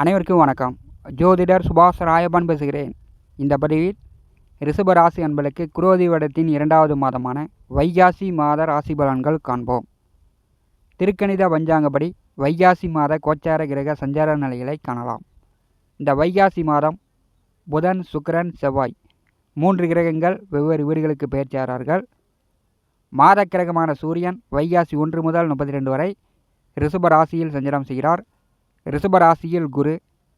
அனைவருக்கும் வணக்கம். ஜோதிடர் சுபாஷ் ராயபான் பேசுகிறேன். இந்த பதிவில் ரிஷபராசி ராசி குரோதி வடத்தின் இரண்டாவது மாதமான வைகாசி மாத ராசி பலன்கள் காண்போம். திருக்கணித பஞ்சாங்கப்படி வைகாசி மாத கோச்சார கிரக சஞ்சார நிலைகளை காணலாம். இந்த வைகாசி மாதம் புதன் சுக்கரன் செவ்வாய் மூன்று கிரகங்கள் வெவ்வேறு வீடுகளுக்கு பெயர்ச்சாரார்கள். மாத கிரகமான சூரியன் வைகாசி ஒன்று முதல் முப்பத்தி ரெண்டு வரை ரிஷப ராசியில் சஞ்சாரம் செய்கிறார். ரிஷபராசியில் குரு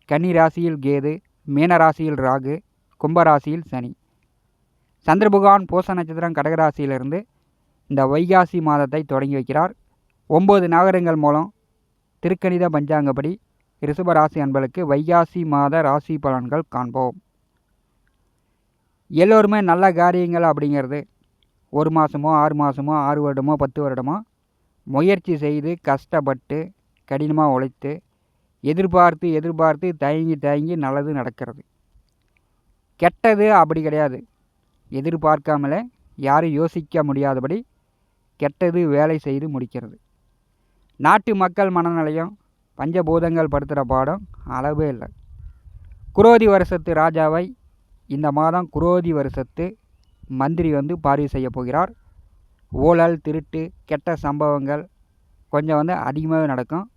கன்னி ராசியில் கேது மீனராசியில் ராகு கும்பராசியில் சனி. சந்திரபகவான் பூச நட்சத்திரம் கடகராசியிலிருந்து இந்த வைகாசி மாதத்தை தொடங்கி வைக்கிறார். ஒம்பது நாகரங்கள் மூலம் திருக்கணித பஞ்சாங்கப்படி ரிஷபராசி அன்பளுக்கு அன்பர்களுக்கு வைகாசி மாத ராசி பலன்கள் காண்போம். எல்லோருமே நல்ல காரியங்கள் அப்படிங்கிறது ஒரு மாதமோ ஆறு மாதமோ ஆறு வருடமோ பத்து வருடமோ முயற்சி செய்து கஷ்டப்பட்டு கடினமாக உழைத்து எதிர்பார்த்து எதிர்பார்த்து தயங்கி தயங்கி நல்லது நடக்கிறது. கெட்டது அப்படி கிடையாது. எதிர்பார்க்காமலே யாரும் யோசிக்க முடியாதபடி கெட்டது வேலை செய்து முடிக்கிறது. நாட்டு மக்கள் மனநிலையம் பஞ்சபூதங்கள் படுத்துகிற பாடம் அளவே இல்லை. குரோதி வருஷத்து ராஜாவை இந்த மாதம் குரோதி வருஷத்து மந்திரி வந்து பார்வை செய்ய போகிறார். ஊழல் திருட்டு கெட்ட சம்பவங்கள் கொஞ்சம் வந்து அதிகமாகவே நடக்கும்.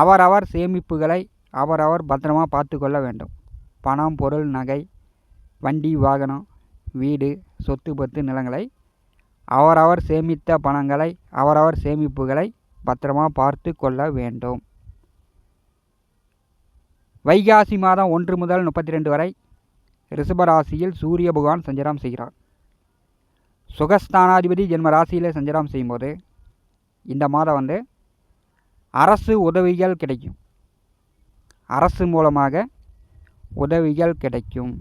அவரவர் சேமிப்புகளை அவரவர் பத்திரமா பார்த்து கொள்ள வேண்டும். பணம் பொருள் நகை வண்டி வாகனம் வீடு சொத்து பத்து நிலங்களை அவரவர் சேமித்த பணங்களை அவரவர் சேமிப்புகளை பத்திரமா பார்த்து கொள்ள வேண்டும். வைகாசி மாதம் ஒன்று முதல் முப்பத்தி ரெண்டு வரை ரிஷபராசியில் சூரிய பகவான் சஞ்சாரம் செய்கிறார். சுகஸ்தானாதிபதி ஜென்ம ராசியில் சஞ்சாரம் செய்யும்போது இந்த மாதம் வந்து அரசு உதவிகள் கிடைக்கும். அரசு மூலமாக உதவிகள் கிடைக்கும்.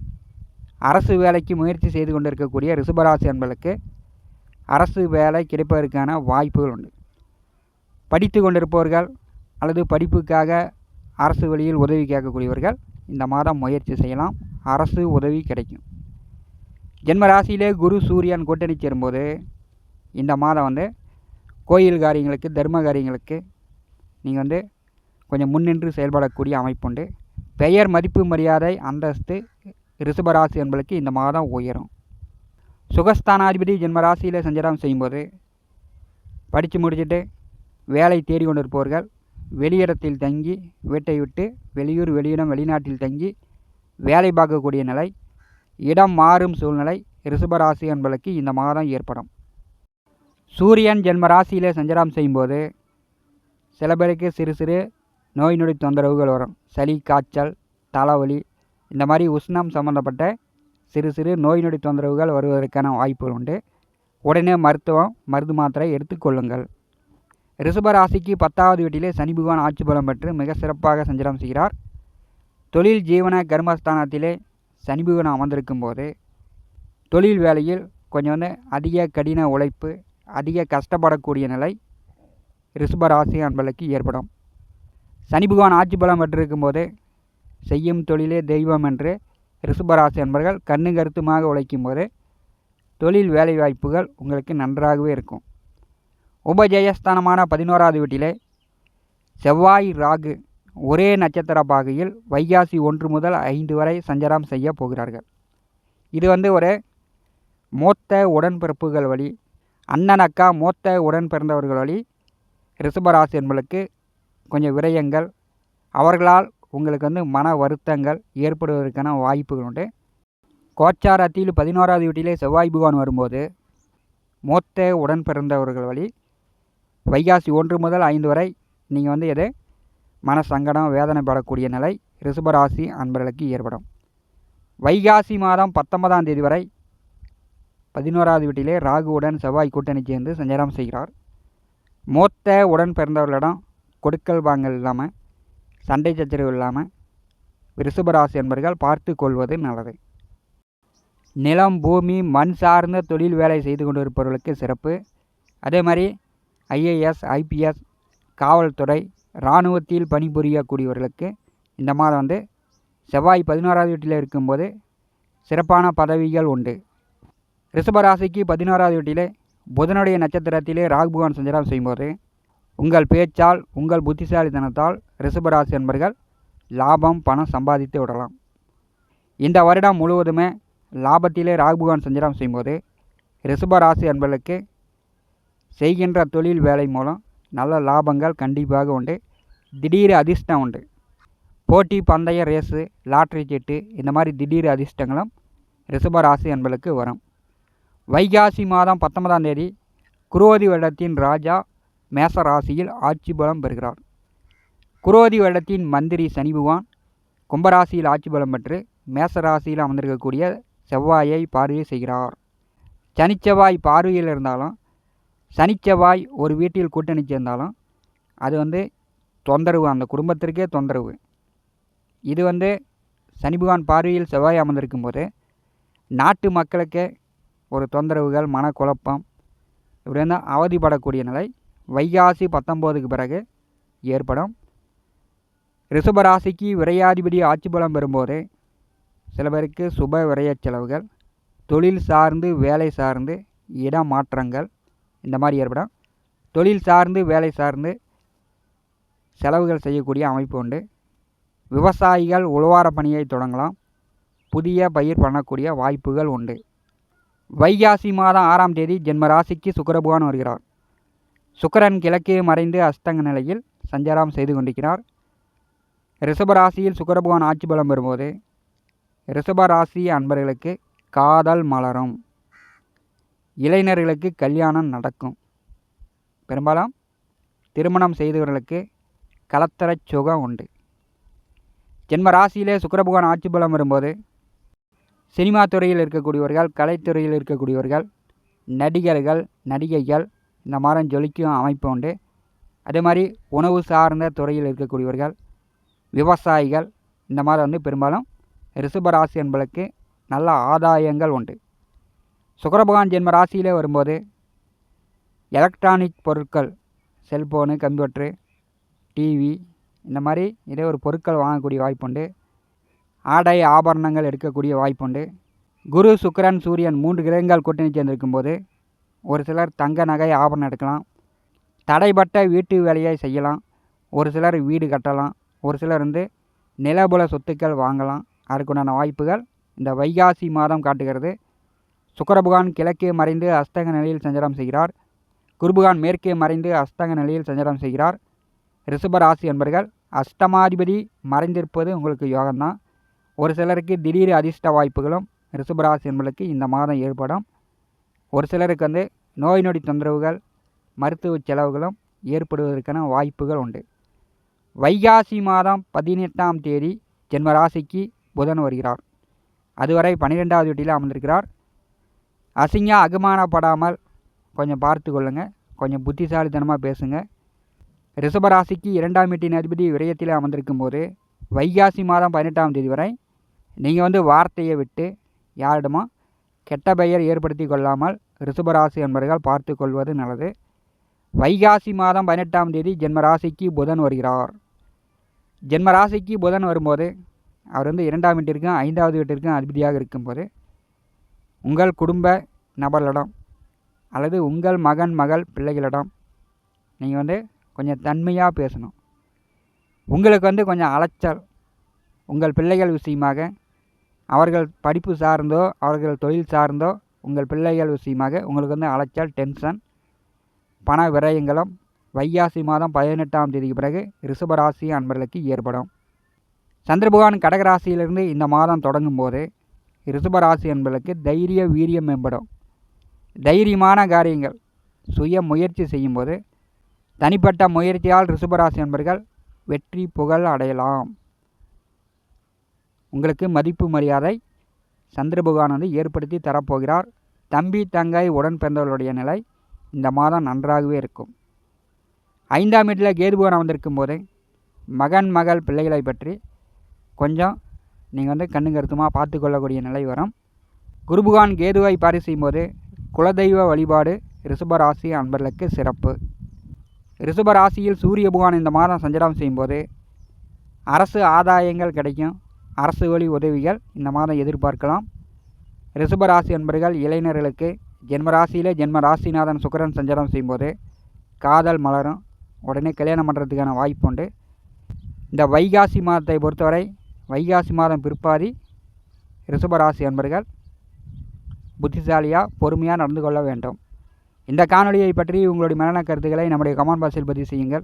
அரசு வேலைக்கு முயற்சி செய்து கொண்டிருக்கக்கூடிய ரிஷபராசி அன்பர்களுக்கு அரசு வேலை கிடைப்பதற்கான வாய்ப்புகள் உண்டு. படித்து கொண்டிருப்பவர்கள் அல்லது படிப்புக்காக அரசு வழியில் உதவி கேட்கக்கூடியவர்கள் இந்த மாதம் முயற்சி செய்யலாம். அரசு உதவி கிடைக்கும். ஜென்ம ராசியிலே குரு சூரியன் கூட்டணி சேரும்போது இந்த மாதம் வந்து கோயில் காரியங்களுக்கு தர்ம காரியங்களுக்கு நீங்கள் வந்து கொஞ்சம் முன்னின்று செயல்படக்கூடிய அமைப்புண்டு. பெயர் மதிப்பு மரியாதை அந்தஸ்து ரிஷபராசி என்பதற்கு இந்த மாதம் உயரும். சுகஸ்தானாதிபதி ஜென்மராசியில் சஞ்சாரம் செய்யும்போது படித்து முடிச்சுட்டு வேலை தேடி கொண்டு இருப்பவர்கள் வெளியிடத்தில் தங்கி வீட்டை விட்டு வெளியூர் வெளியிடம் வெளிநாட்டில் தங்கி வேலை பார்க்கக்கூடிய நிலை இடம் மாறும் சூழ்நிலை ரிஷபராசி என்பதற்கு இந்த மாதம் ஏற்படும். சூரியன் ஜென்ம ராசியில் சஞ்சாரம் செய்யும்போது சில பேருக்கு சிறு சிறு நோய் நொடி தொந்தரவுகள் வரும். சளி காய்ச்சல் தலைவலி இந்த மாதிரி உஷ்ணம் சம்மந்தப்பட்ட சிறு சிறு நோய் நொடி தொந்தரவுகள் வருவதற்கான வாய்ப்புகள் உண்டு. உடனே மருத்துவம் மருந்து மாத்திரை எடுத்துக்கொள்ளுங்கள் ரிஷபராசிக்கு பத்தாவது வீட்டிலே சனி பகவான் ஆட்சி பலம் பெற்று மிக சிறப்பாக சஞ்சலம் செய்கிறார். தொழில் ஜீவன கர்மஸ்தானத்திலே சனி பகவான் அமர்ந்திருக்கும் போது தொழில் வேலையில் கொஞ்சம் வந்து அதிக கடின உழைப்பு அதிக கஷ்டப்படக்கூடிய நிலை ரிஷபராசி அன்பளுக்கு ஏற்படும். சனி பகவான் ஆட்சி பலம் பெற்றிருக்கும் போது செய்யும் தொழிலே தெய்வம் என்று ரிஷபராசி அன்பர்கள் கண்ணு கருத்துமாக உழைக்கும் போது தொழில் வேலை வாய்ப்புகள் உங்களுக்கு நன்றாகவே இருக்கும். உபஜெயஸ்தானமான பதினோராவது வீட்டிலே செவ்வாய் ராகு ஒரே நட்சத்திர பாகையில் வைகாசி ஒன்று முதல் ஐந்து வரை சஞ்சாரம் செய்ய போகிறார்கள். இது வந்து ஒரு மூத்த உடன்பிறப்புகள் வழி அண்ணன் அக்கா மூத்த உடன் பிறந்தவர்கள் வழி ரிஷபராசி என்பளுக்கு கொஞ்சம் விரயங்கள். அவர்களால் உங்களுக்கு வந்து மன வருத்தங்கள் ஏற்படுவதற்கான வாய்ப்புகள் உண்டு. கோச்சாரத்தில் பதினோராவது வீட்டிலே செவ்வாய் பகவான் வரும்போது மூத்த உடன் பிறந்தவர்கள் வழி வைகாசி ஒன்று முதல் ஐந்து வரை நீங்கள் வந்து எது? மன சங்கடம் வேதனைப்படக்கூடிய நிலை ரிஷபராசி அன்பர்களுக்கு ஏற்படும். வைகாசி மாதம் பத்தொன்பதாம் தேதி வரை பதினோராவது வீட்டிலே ராகுவுடன் செவ்வாய் கூட்டணி சேர்ந்து சஞ்சாரம் செய்கிறார். மூத்த உடன் பிறந்தவர்களிடம் கொடுக்கல் வாங்கல் இல்லாமல் சண்டை சச்சரவு இல்லாமல் ரிஷபராசி என்பர்கள் பார்த்து கொள்வது நல்லது. நிலம் பூமி மண் சார்ந்த தொழில் வேலை செய்து கொண்டிருப்பவர்களுக்கு சிறப்பு. அதே மாதிரி ஐஏஎஸ் ஐபிஎஸ் காவல்துறை இராணுவத்தில் பணிபுரியக்கூடியவர்களுக்கு இந்த மாதம் வந்து செவ்வாய் பதினோராவது வீட்டில் இருக்கும்போது சிறப்பான பதவிகள் உண்டு. ரிஷபராசிக்கு பதினோராவது வீட்டிலே புதனுடைய நட்சத்திரத்திலே ராகு பகவான் சஞ்சாரம் செய்யும்போது உங்கள் பேச்சால் உங்கள் புத்திசாலித்தனத்தால் ரிஷபராசி என்பர்கள் லாபம் பணம் சம்பாதித்து விடலாம். இந்த வருடம் முழுவதுமே லாபத்திலே ராகுபகவான் சஞ்சாரம் செய்யும்போது ரிஷபராசி என்பர்களுக்கு செய்கின்ற தொழில் வேலை மூலம் நல்ல லாபங்கள் கண்டிப்பாக உண்டு. திடீர் அதிர்ஷ்டம் உண்டு. போட்டி பந்தய ரேஸு லாட்ரி சீட்டு இந்த மாதிரி திடீர் அதிர்ஷ்டங்களும் ரிஷபராசி என்பளுக்கு வரும். வைகாசி மாதம் பத்தொன்பதாம் தேதி குரோதி வருடத்தின் ராஜா மேச ராசியில் ஆட்சி பலம் பெறுகிறார். குரோதி வருடத்தின் மந்திரி சனி பகவான் கும்பராசியில் ஆட்சி பலம் பெற்று மேச ராசியில் அமர்ந்திருக்கக்கூடிய செவ்வாயை பார்வை செய்கிறார். சனிச்செவ்வாய் பார்வையில் இருந்தாலும் சனிச்செவ்வாய் ஒரு வீட்டில் கூட்டணி சேர்ந்தாலும் அது வந்து தொந்தரவு அந்த குடும்பத்திற்கே தொந்தரவு. இது வந்து சனி பகவான் பார்வையில் செவ்வாய் அமர்ந்திருக்கும் போது நாட்டு மக்களுக்கு ஒரு தொந்தரவுகள் மனக்குழப்பம் இப்படி வந்து அவதிப்படக்கூடிய நிலை வைகாசி பத்தொம்போதுக்கு பிறகு ஏற்படும். ரிஷபராசிக்கு விரையாதிபதி ஆட்சி பலம் பெறும்போது சில பேருக்கு சுப விரைய செலவுகள் தொழில் சார்ந்து வேலை சார்ந்து இடமாற்றங்கள் இந்த மாதிரி ஏற்படும். தொழில் சார்ந்து வேலை சார்ந்து செலவுகள் செய்யக்கூடிய அமைப்பு உண்டு. விவசாயிகள் உழவார பணியை தொடங்கலாம். புதிய பயிர் பண்ணக்கூடிய வாய்ப்புகள் உண்டு. வைகாசி மாதம் ஆறாம் தேதி ஜென்ம ராசிக்கு சுக்கரபகவான் வருகிறார். சுக்கரன் கிழக்கே மறைந்து அஸ்தங்க நிலையில் சஞ்சாரம் செய்து கொண்டிருக்கிறார். ரிஷபராசியில் சுக்கரபகவான் ஆட்சி பலம் பெறும்போது ரிஷபராசி அன்பர்களுக்கு காதல் மலரும். இளைஞர்களுக்கு கல்யாணம் நடக்கும். பெரும்பாலும் திருமணம் செய்தவர்களுக்கு கலத்தர சுகம் உண்டு. ஜென்ம ராசியிலே சுக்கரபகவான் ஆட்சி பலம் வரும்போது சினிமா துறையில் இருக்கக்கூடியவர்கள் கலைத்துறையில் இருக்கக்கூடியவர்கள் நடிகர்கள் நடிகைகள் இந்த மாதிரி ஜொலிக்கும் அமைப்பு உண்டு. அதே மாதிரி உணவு சார்ந்த துறையில் இருக்கக்கூடியவர்கள் விவசாயிகள் இந்த மாதிரி வந்து பெரும்பாலும் ரிஷபராசி என்பதற்கு நல்ல ஆதாயங்கள் உண்டு. சுக்கரபகவான் ஜென்ம ராசியிலே வரும்போது எலக்ட்ரானிக் பொருட்கள் செல்ஃபோனு கம்ப்யூட்ரு டிவி இந்த மாதிரி இதே ஒரு பொருட்கள் வாங்கக்கூடிய வாய்ப்புண்டு ஆடை ஆபரணங்கள் எடுக்கக்கூடிய வாய்ப்புண்டு. குரு சுக்கரன் சூரியன் மூன்று கிரகங்கள் கூட்டணி சேர்ந்திருக்கும் போது ஒரு சிலர் தங்க நகை ஆபரணம் எடுக்கலாம். தடைப்பட்ட வீட்டு வேலையை செய்யலாம். ஒரு சிலர் வீடு கட்டலாம். ஒரு சிலர் வந்து நிலபுல சொத்துக்கள் வாங்கலாம். அதுக்குண்டான வாய்ப்புகள் இந்த வைகாசி மாதம் காட்டுகிறது. சுக்கரபகவான் கிழக்கே மறைந்து அஸ்தங்க நிலையில் சஞ்சாரம் செய்கிறார். குருபகான் மேற்கே மறைந்து அஸ்தங்க நிலையில் சஞ்சாரம் செய்கிறார். ரிஷபராசி என்பர்கள் அஷ்டமாதிபதி மறைந்திருப்பது உங்களுக்கு யோகம்தான். ஒரு சிலருக்கு திடீர் அதிர்ஷ்ட வாய்ப்புகளும் ரிஷபராசி என்பதற்கு இந்த மாதம் ஏற்படும். ஒரு சிலருக்கு வந்து நோய் நொடி தொந்தரவுகள் மருத்துவ செலவுகளும் ஏற்படுவதற்கான வாய்ப்புகள் உண்டு. வைகாசி மாதம் பதினெட்டாம் தேதி ஜென்மராசிக்கு புதன் வருகிறார். அதுவரை பன்னிரெண்டாவது வீட்டில் அமர்ந்திருக்கிறார். அசிங்கம் அகமானப்படாமல் கொஞ்சம் பார்த்து கொள்ளுங்கள் கொஞ்சம் புத்திசாலித்தனமாக பேசுங்க. ரிஷபராசிக்கு இரண்டாம் வீட்டின் அதிபதி விரயத்தில் அமர்ந்திருக்கும் போது வைகாசி மாதம் பதினெட்டாம் தேதி வரை நீங்கள் வந்து வார்த்தையை விட்டு யாரிடமோ கெட்ட பெயர் ஏற்படுத்தி கொள்ளாமல் ரிஷபராசி என்பவர்கள் பார்த்து கொள்வது நல்லது. வைகாசி மாதம் பதினெட்டாம் தேதி ஜென்மராசிக்கு புதன் வருகிறார். ஜென்மராசிக்கு புதன் வரும்போது அவர் வந்து இரண்டாம் வீட்டிற்கும் ஐந்தாவது வீட்டிற்கும் அதிபதியாக இருக்கும்போது உங்கள் குடும்ப நபர்களிடம் அல்லது உங்கள் மகன் மகள் பிள்ளைகளிடம் நீங்கள் வந்து கொஞ்சம் தன்மையாக பேசணும். உங்களுக்கு வந்து கொஞ்சம் அலைச்சல் உங்கள் பிள்ளைகள் விஷயமாக அவர்கள் படிப்பு சார்ந்தோ அவர்கள் தொழில் சார்ந்தோ உங்கள் பிள்ளைகள் விஷயமாக உங்களுக்கு வந்து அலைச்சல் டென்ஷன் பண விரயங்களும் வைகாசி மாதம் பதினெட்டாம் தேதிக்கு பிறகு ரிஷபராசி அன்பர்களுக்கு ஏற்படும். சந்திரபகவான் கடகராசியிலிருந்து இந்த மாதம் தொடங்கும் போது ரிஷபராசி என்பதற்கு தைரிய வீரியம் மேம்படும். தைரியமான காரியங்கள். சுய முயற்சி செய்யும்போது தனிப்பட்ட முயற்சியால் ரிஷபராசி என்பர்கள் வெற்றி புகழ் அடையலாம். உங்களுக்கு மதிப்பு மரியாதை சந்திர பகவான் வந்து ஏற்படுத்தி தரப்போகிறார். தம்பி தங்கை உடன் பிறந்தவர்களுடைய நிலை இந்த மாதம் நன்றாகவே இருக்கும். ஐந்தாம் வீட்டில் கேது பகவான் வந்திருக்கும் போது மகன் மகள் பிள்ளைகளை பற்றி கொஞ்சம் நீங்கள் வந்து கண்ணு கருத்துமாக பார்த்து கொள்ளக்கூடிய நிலை வரும். குருபகான் கேதுவை பாரி செய்யும்போது குலதெய்வ வழிபாடு ரிஷபராசி அன்பர்களுக்கு சிறப்பு. ரிஷபராசியில் சூரிய பகவான் இந்த மாதம் சஞ்சடம் செய்யும்போது அரசு ஆதாயங்கள் கிடைக்கும். அரசு வழி உதவிகள் இந்த மாதம் எதிர்பார்க்கலாம். ரிஷபராசி என்பர்கள் இளைஞர்களுக்கு ஜென்மராசியிலே ஜென்ம ராசிநாதன் சுக்கரன் சஞ்சாரம் செய்யும்போது காதல் மலரும். உடனே கல்யாணம் பண்ணுறதுக்கான வாய்ப்பு உண்டு. இந்த வைகாசி மாதத்தை பொறுத்தவரை வைகாசி மாதம் பிற்பாதி ரிஷபராசி அன்பர்கள் புத்திசாலியாக பொறுமையாக நடந்து கொள்ள வேண்டும். இந்த காணொலியை பற்றி உங்களுடைய மரண கருத்துக்களை நம்முடைய கமெண்ட் பாக்ஸில் பதிவு செய்யுங்கள்.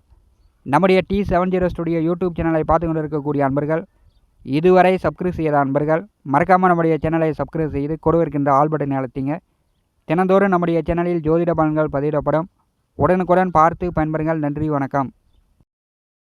நம்முடைய T seven zero studio YouTube சேனலை பார்த்து கொண்டு இருக்கக்கூடிய அன்பர்கள் இதுவரை சப்ஸ்கிரைப் செய்யாத அன்பர்கள் மறக்காமல் நம்முடைய சேனலை சப்ஸ்கிரைப் செய்து கொடுவிருக்கின்ற ஆல் பட்டனை அழுத்திங்க. தினந்தோறும் நம்முடைய சேனலில் ஜோதிட பலன்கள் பதிவிடப்படும். உடனுக்குடன் பார்த்து பயன்பெறுங்கள். நன்றி வணக்கம்.